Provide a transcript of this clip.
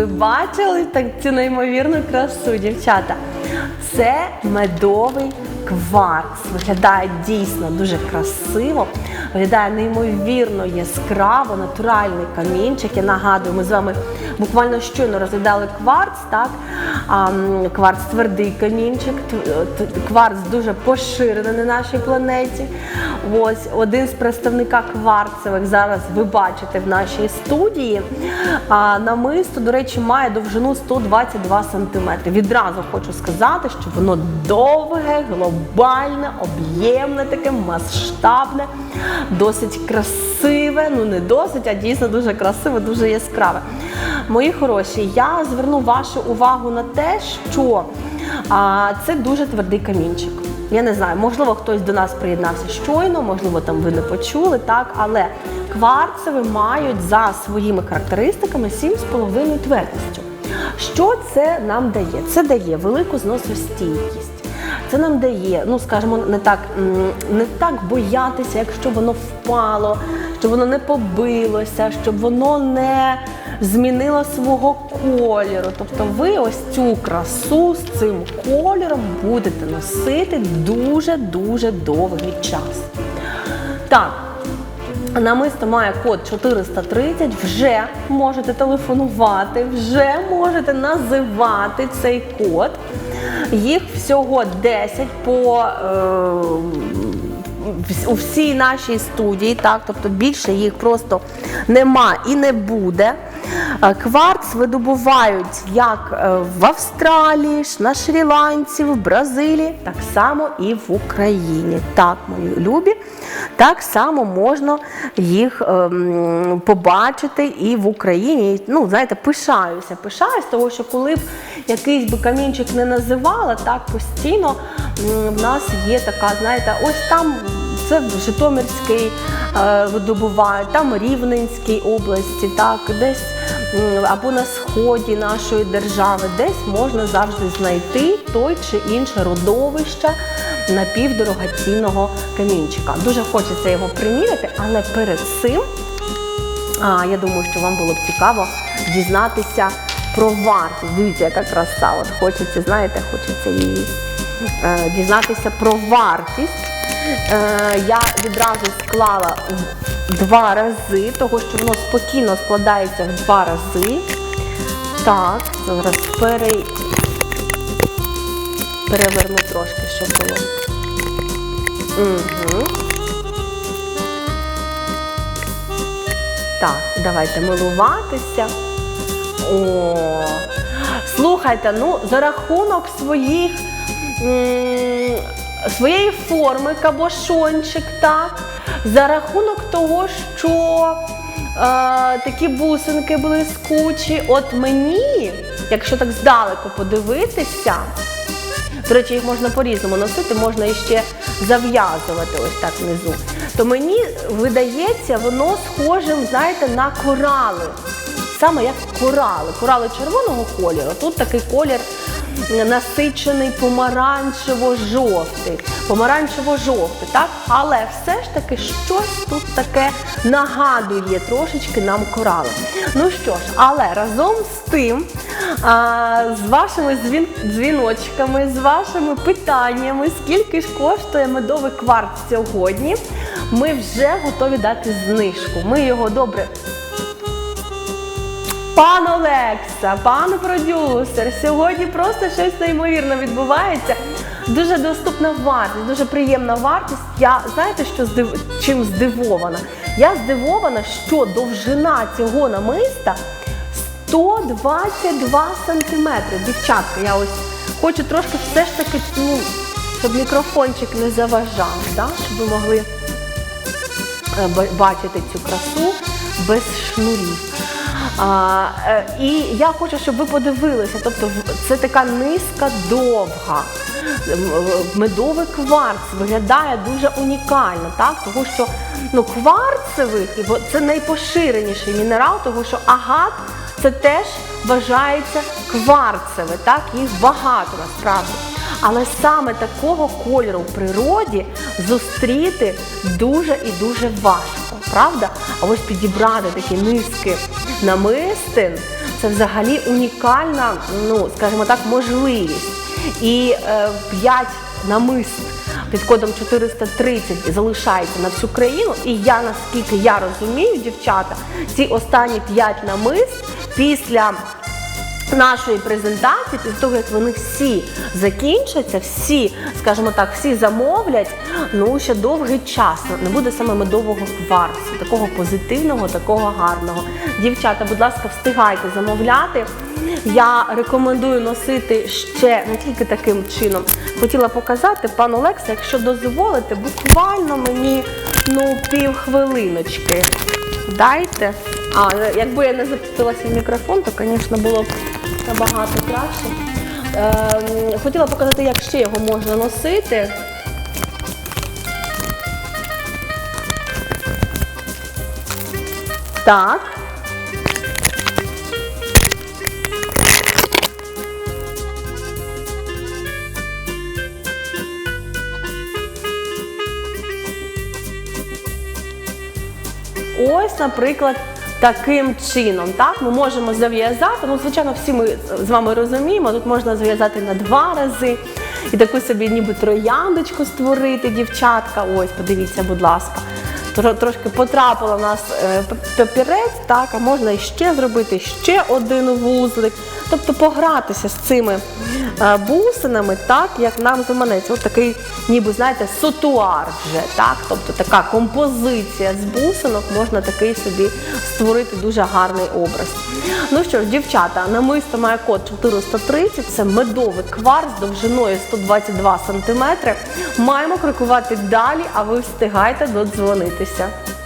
Ви бачили так цю неймовірну красу, дівчата? Це медовий кварц. Виглядає дійсно дуже красиво, виглядає неймовірно яскраво, натуральний камінчик. Я нагадую, ми з вами буквально щойно розглядали кварц, так? Кварц твердий камінчик, кварц дуже поширений на нашій планеті. Ось один з представника кварцевих зараз ви бачите в нашій студії. А, намисто, до речі, має довжину 122 см. Відразу хочу сказати, що воно довге, глобальне, об'ємне, таке масштабне, досить красиве. Ну не досить, а дійсно дуже красиве, дуже яскраве. Мої хороші, я зверну вашу увагу на те, що а, це дуже твердий камінчик. Я не знаю, можливо, хтось до нас приєднався щойно, можливо, там ви не почули, так, але кварцеві мають за своїми характеристиками 7,5 твердістю. Що це нам дає? Це дає велику зносостійкість. Це нам дає, ну скажімо, не так, не так боятися, якщо воно впало, щоб воно не побилося, щоб воно не змінило свого кольору. Тобто ви ось цю красу з цим кольором будете носити дуже-дуже довгий час. Так, Намисто має код 430, вже можете телефонувати, вже можете називати цей код. Їх всього 10 по е, у всій нашій студії, так, тобто більше їх просто нема і не буде. Е, Кварц видобувають як е, в Австралії, на Шрі-Ланці, в Бразилії, так само і в Україні. Так, мої любі, так само можна їх ем, побачити і в Україні. Ну, знаєте, пишаюся, пишаюсь, тому що коли б якийсь би камінчик не називала, так постійно в нас є така, знаєте, ось там це в Житомирській е, видобувають, там Рівненській області, так, десь або на сході нашої держави, десь можна завжди знайти той чи інше родовище напівдорогоцінного камінчика. Дуже хочеться його приміряти, але перед цим а, я думаю, що вам було б цікаво дізнатися про вартість. Дивіться, яка краса. От хочеться, знаєте, хочеться її е, дізнатися про вартість. Е, я відразу склала два рази, того що воно спокійно складається в два рази. Так, зараз пере... переверну трошки, щоб було. Угу. Так, давайте милуватися. О, слухайте, ну за рахунок своїх своєї форми кабошончик, так, за рахунок того, що е, такі бусинки блискучі, от мені, якщо так здалеку подивитися, до речі, їх можна по-різному носити, можна іще зав'язувати ось так внизу. То мені видається, воно схожим, знаєте, на корали. Саме як корали. Корали червоного кольору. Тут такий колір насичений помаранчево-жовтий. Помаранчево-жовтий, так? Але все ж таки щось тут таке нагадує трошечки нам корали. Ну що ж, але разом з тим, а, з вашими дзвін, дзвіночками, з вашими питаннями, скільки ж коштує медовий кварц сьогодні, ми вже готові дати знижку. Ми його добре Пан Олекса, пан продюсер, сьогодні просто щось неймовірне відбувається. Дуже доступна вартість, дуже приємна вартість. Я знаєте, що здив... чим здивована? Я здивована, що довжина цього намиста 122 сантиметри. Дівчатка, я ось хочу трошки все ж таки, ну, щоб мікрофончик не заважав, да? щоб ви могли е, бачити цю красу без шнурів. А, е, і я хочу, щоб ви подивилися. Тобто, це така низка довга. Медовий кварц виглядає дуже унікально, так? Тому що ну, бо це найпоширеніший мінерал, тому що агат це теж вважається кварцеве, так? Їх багато насправді. Але саме такого кольору в природі зустріти дуже і дуже важко, правда? А ось підібрати такі низки намистин це взагалі унікальна, ну скажімо так, можливість. І е, 5 намист під кодом 430 залишається на всю країну. І я наскільки я розумію, дівчата, ці останні 5 намист після нашої презентації, після того, як вони всі закінчаться, всі, скажімо так, всі замовлять, ну ще довгий час не буде саме медового кварцу, такого позитивного, такого гарного. Дівчата, будь ласка, встигайте замовляти. Я рекомендую носити ще не тільки таким чином. Хотіла показати, пан Олекса, якщо дозволите, буквально мені ну півхвилиночки. Дайте. А, якби я не запустилася в мікрофон, то, звісно, було б набагато краще. Ем, хотіла показати, як ще його можна носити. Так. Ось, наприклад, таким чином. Так, ми можемо зав'язати. Ну, звичайно, всі ми з вами розуміємо. Тут можна зав'язати на два рази і таку собі ніби трояндочку створити, дівчатка. Ось, подивіться, будь ласка. Тро- Трошки потрапила в нас е, папірець, так, а можна іще зробити ще один вузлик. Тобто погратися з цими е, бусинами, так, як нам заманеться. От такий, ніби, знаєте, сотуар вже, так, тобто така композиція з бусинок, можна такий собі створити дуже гарний образ. Ну що ж, дівчата, намисто має код 430, це медовий кварц довжиною 122 см. Маємо крокувати далі, а ви встигайте додзвонитися.